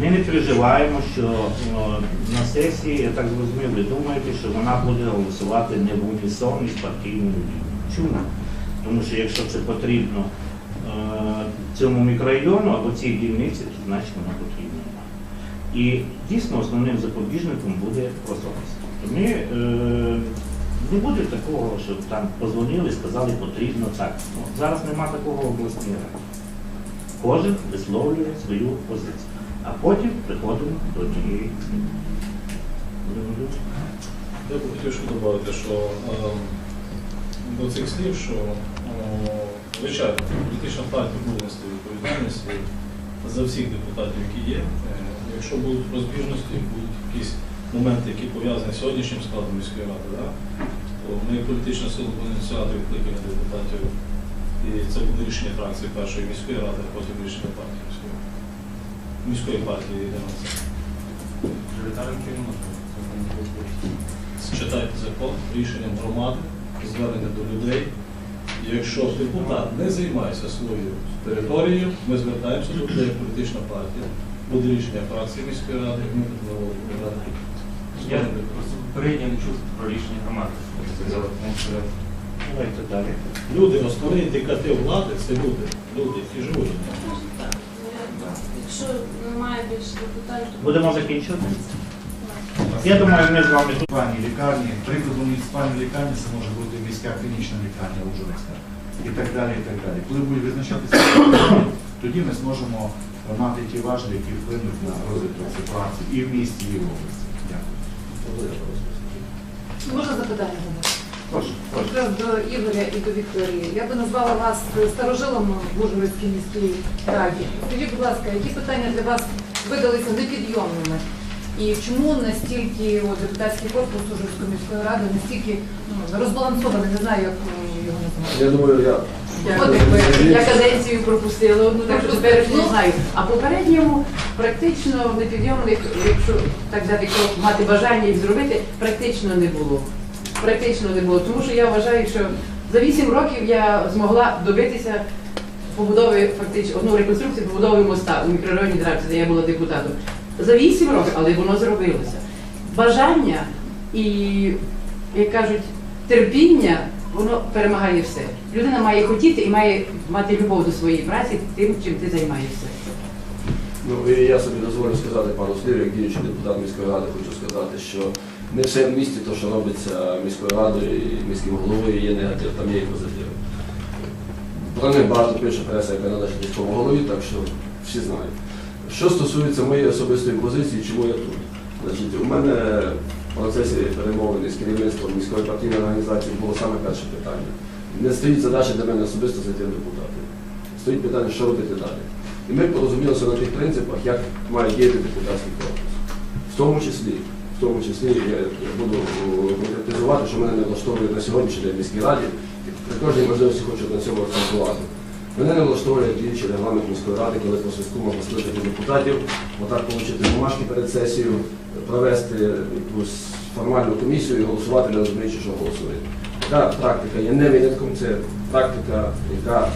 Ми не переживаємо, що на сесії, я так зрозумів, ви думаєте, що вона буде голосувати не в унісон із партійною лінією. Чому? Тому що якщо це потрібно е, цьому мікрорайону або цій дільниці, то значить вона потрібна. І дійсно основним запобіжником буде прозорість. Тобто ми е, не буде такого, щоб там позвонили, сказали, потрібно так. Ну, зараз нема такого в обласній раді. Кожен висловлює свою позицію. А потім приходимо до зміни. Я б хотів ще додати, що е, до цих слів, що звичайно, політична партія буде нести відповідальність за всіх депутатів, які є. Е, Якщо будуть розбіжності, будуть якісь моменти, які пов'язані з сьогоднішнім складом міської ради, да, то ми політична сила будемо ініціювати відкликання депутатів. І це буде рішення фракції першої міської ради, а потім рішення партії міської. Міської партії йде на це. Читайте закон рішенням громади, звернення до людей. Якщо депутат не займається своєю територією, ми звертаємося до людей, як політична партія. Буде рішення фракції міської ради, ми будемо вибирати. Я просто попередньо не чув про рішення громади. Давайте далі. Люди, основний індикатив влади це люди, люди, які живуть. Якщо немає більше депутатів, то Будемо закінчувати. Я думаю, ми з вами тут. Лікарні, прикладом муніципальної лікарні це може бути міська клінічна лікарня Ужгородська і так далі. і так далі. Коли будуть визначатися, тоді ми зможемо мати ті важелі, які вплинуть на розвиток ситуації і в місті, і в області. Дякую. Можна запитання задати? Прошу, прошу. До Ігоря і до Вікторії. Я би назвала вас старожилом в Ужгородській міській раді. Скажіть, будь ласка, які питання для вас видалися непідйомними? І чому настільки от, депутатський корпус Ужгородської міської ради настільки ну, розбалансований, не знаю, як е, його називати? Я думаю, я я каденцію пропустила одну, так що тепер не знаю. А попередньому практично непідйомних, якщо так крок, мати бажання їх зробити, практично не було. Практично не було. Тому що я вважаю, що за 8 років я змогла добитися побудови фактично одну реконструкцію побудови моста у мікрорайоні Драбці, де я була депутатом. За 8 років, але воно зробилося. Бажання і, як кажуть, терпіння, воно перемагає все. Людина має хотіти і має мати любов до своєї праці тим, чим ти займаєшся. ну і я собі дозволю сказати пару слів, як діючий депутат міської ради, хочу сказати, що не все в місті, то, що робиться міською радою і міським головою, є негатив, там є і позитив. Про них багато пише преса, яка належить міському голові, так що всі знають. Що стосується моєї особистої позиції, чому я тут? Значить, у мене в процесі перемовини з керівництвом міської партійної організації було саме перше питання. Не стоїть задача для мене особисто зайти в депутати. Стоїть питання, що робити далі. І ми порозумілися на тих принципах, як має діяти депутатський корпус. В тому числі, в тому числі я буду конкретизувати, що мене не влаштовує на сьогоднішній день в міській раді. При кожній можливості хочу на цьому акцентувати. Мене не влаштовує діючий регламент міської ради, коли по свистку можна скликати депутатів, отак отримати бумажки перед сесією, провести якусь формальну комісію і голосувати, не розуміючи, що голосують. Така практика є не винятком, це практика, яка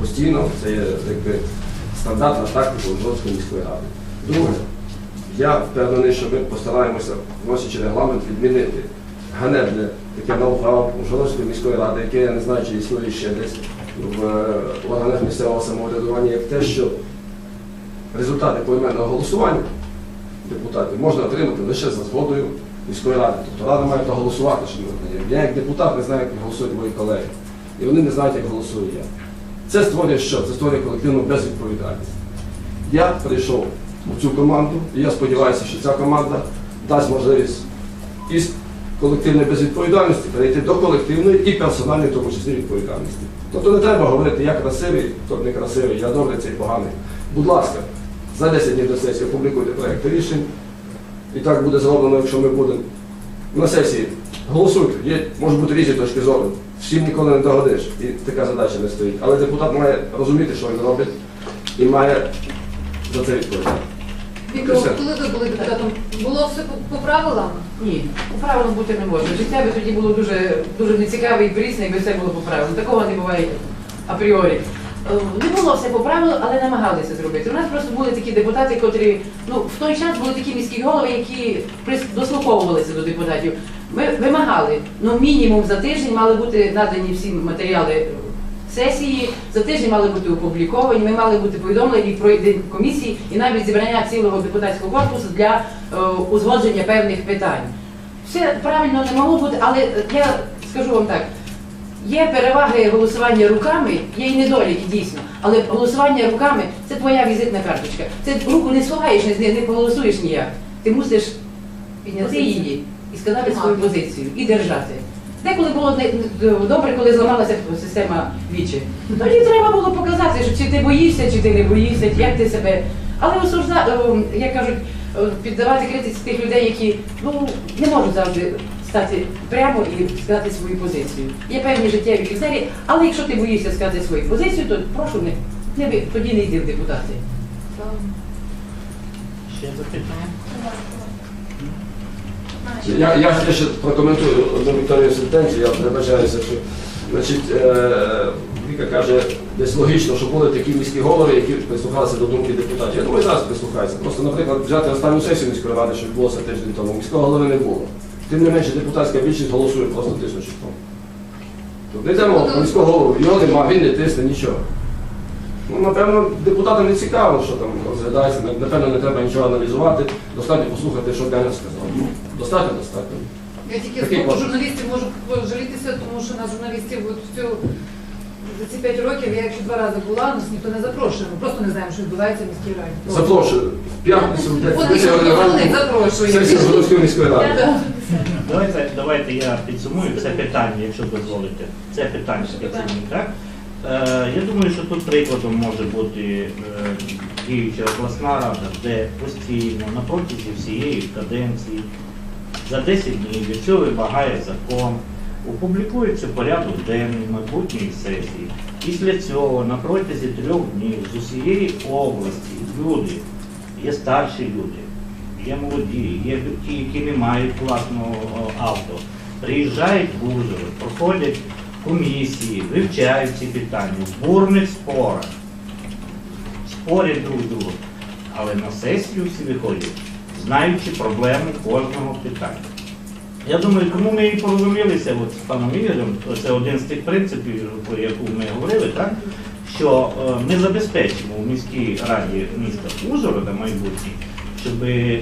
постійно, це є якби стандартна практика Ужгородської міської ради. Друге, я впевнений, що ми постараємося, вносячи регламент, відмінити ганебне таке ноу-хау Ужгородської міської ради, яке я не знаю, чи існує ще десь в е, органах місцевого самоврядування, як те, що результати поіменного голосування депутатів можна отримати лише за згодою міської ради. Тобто рада має проголосувати, що ми Я як депутат не знаю, як голосують мої колеги. І вони не знають, як голосую я. Це створює що? Це створює колективну безвідповідальність. Я прийшов у цю команду, і я сподіваюся, що ця команда дасть можливість із колективної безвідповідальності перейти до колективної і персональної, в тому числі відповідальності. Тобто не треба говорити, я красивий, хто не красивий, я добрий, цей поганий. Будь ласка, за 10 днів до сесії опублікуйте проєкти рішень. І так буде зроблено, якщо ми будемо на сесії. Голосуйте, є, можуть бути різні точки зору. Всім ніколи не догодиш. І така задача не стоїть. Але депутат має розуміти, що він робить, і має за це відповідати. Віктор, Все. коли ви були депутатом, було все по, по правилам? Ні, по правилам бути не може. Життя би тоді було дуже, дуже нецікаве і прісне, якби все було по правилам. Такого не буває апріорі. Е, Не було все по правилу, але намагалися зробити. У нас просто були такі депутати, котрі ну в той час були такі міські голови, які прис- дослуховувалися до депутатів. Ми вимагали, ну мінімум за тиждень мали бути надані всі матеріали сесії, за тиждень мали бути опубліковані, ми мали бути повідомлені про комісії і навіть зібрання цілого депутатського корпусу для е, узгодження певних питань. Все правильно не могло бути, але я скажу вам так. Є переваги голосування руками, є і недоліки дійсно. Але голосування руками це твоя візитна карточка. Це руку не сховаєш, не, не поголосуєш ніяк. Ти мусиш підняти її і сказати свою позицію і держати. Деколи було добре, коли зламалася система вічі. Тоді треба було показати, що чи ти боїшся, чи ти не боїшся, як ти себе. Але осужда, е, як кажуть, е, піддавати критиці тих людей, які ну не можуть завжди стати прямо і сказати свою позицію. Є певні життєві критерії, але якщо ти боїшся сказати свою позицію, то прошу не, не тоді не йди в депутати. Ще запитання? Я, я ще прокоментую одну Вікторію сентенцію, я перебачаюся, що значить, е, Віка каже, десь логічно, що були такі міські голови, які прислухалися до думки депутатів. Я думаю, зараз прислухаються. Просто, наприклад, взяти останню сесію міської ради, що відбулося тиждень тому, міського голови не було. Тим не менше, депутатська більшість голосує просто тиснучи тому. Тобто не йдемо про міського голову, його нема, він не тисне, нічого. Ну, напевно, депутатам не цікаво, що там розглядається, напевно, не треба нічого аналізувати, достатньо послухати, що Ганя сказав. Достатньо, достатньо. Я тільки Такий з боку кошик. журналістів можу пожалітися, тому що на журналістів от всю за ці п'ять років я якщо два рази була, нас ніхто не запрошує. Ми просто не знаємо, що відбувається в міській раді. Запрошую. В п'ятницю в десять ніхто годин сесія міської ради. Давайте, давайте я підсумую це питання, якщо дозволите. Це питання підсумую, так? Е, я думаю, що тут прикладом може бути е, діюча обласна рада, де постійно на протязі всієї каденції за 10 днів, якщо вимагає закон, опублікується порядок денний майбутньої сесії. Після цього на протязі трьох днів з усієї області люди, є старші люди, є молоді, є ті, які не мають власного авто, приїжджають в Ужгород, проходять комісії, вивчають ці питання в бурних спорах, спорять друг з другом. Але на сесію всі виходять, знаючи проблему кожного питання. Я думаю, тому ми і порозумілися от з паном Ігорем, це один з тих принципів, про яку ми говорили, так? що е, ми забезпечимо у міській раді міста Ужгорода майбутнє, щоб е,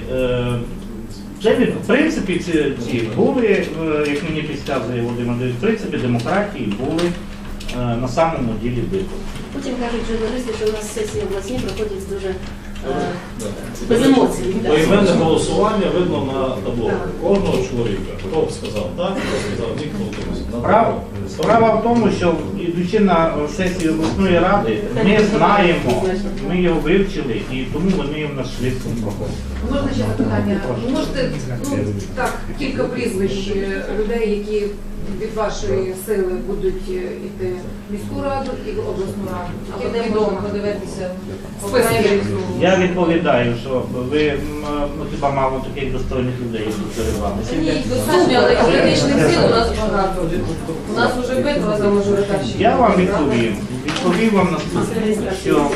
в принципі ці, ці були, е, як мені підказує Володимир в принципі демократії були е, на самому ділі виконані. Потім кажуть журналісти, що у нас сесії обласні проходять дуже. Без емоцій. Поіменне голосування видно на табло кожного чоловіка. Хто б сказав так, хто сказав ні, хто. На Справа, справа в тому, що йдучи на сесію обласної ради, ми знаємо, ми його вивчили і тому вони в нас швидко проходять. Можна ще запитання? Можете ну так кілька прізвищ е, людей, які від вашої сили будуть е, йти в міську раду і обласну раду. А відомо? подивитися? Списки. Я відповідаю, що ви м, ну, хіба мало таких достойних людей, які перед Ні, достатньо, але юридичних сил у нас багато. У нас вже битва за мажоритарщиків. Я вам відповім. Відповім вам наступне, що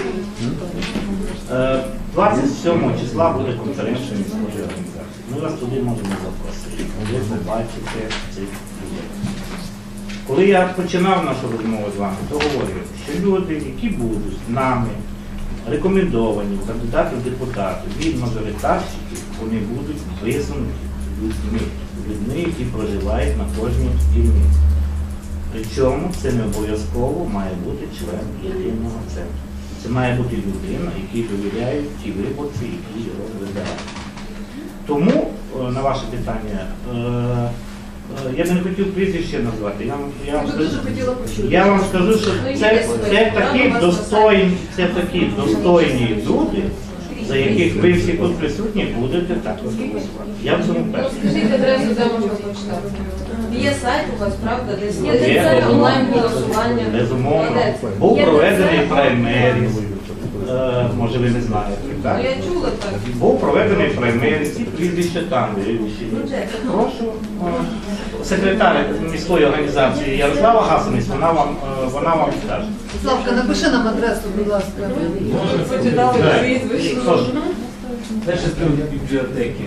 е, 27 числа буде конференція міської організації. Ми вас туди можемо запросити. Ви побачите цих людей. Коли я починав нашу розмову з вами, то говорив, що люди, які будуть з нами рекомендовані кандидати в депутати від мажоритарщиків, вони будуть висунуті людьми, людьми, які проживають на кожній дільниці. Причому це не обов'язково має бути член єдиного центру. Це має бути людина, якій довіряють ті виборці, які його вибирають. Тому е, на ваше питання, е, е, я не хотів прізвище назвати. Я, вам- я, вам скажу- я вам скажу, що це, це такі достойні, це такі достойні люди, за яких ви всі тут присутні будете також голосувати. Я в цьому Ну, перший. Скажіть адресу, де можна почитати. Є сайт у вас, правда, десь є онлайн голосування. Безумовно. Був проведений праймеріс. Е, Може ви не знаєте. Так? Я чула так. Був проведений праймер, ці прізвища там. Ну, де? Прошу. е, Секретар міської організації Ярослава Гасаніс, вона вам, е, вона вам скаже. Славка, напиши нам адресу, будь ласка. Почитали прізвище. Тож, Перше з бібліотеки.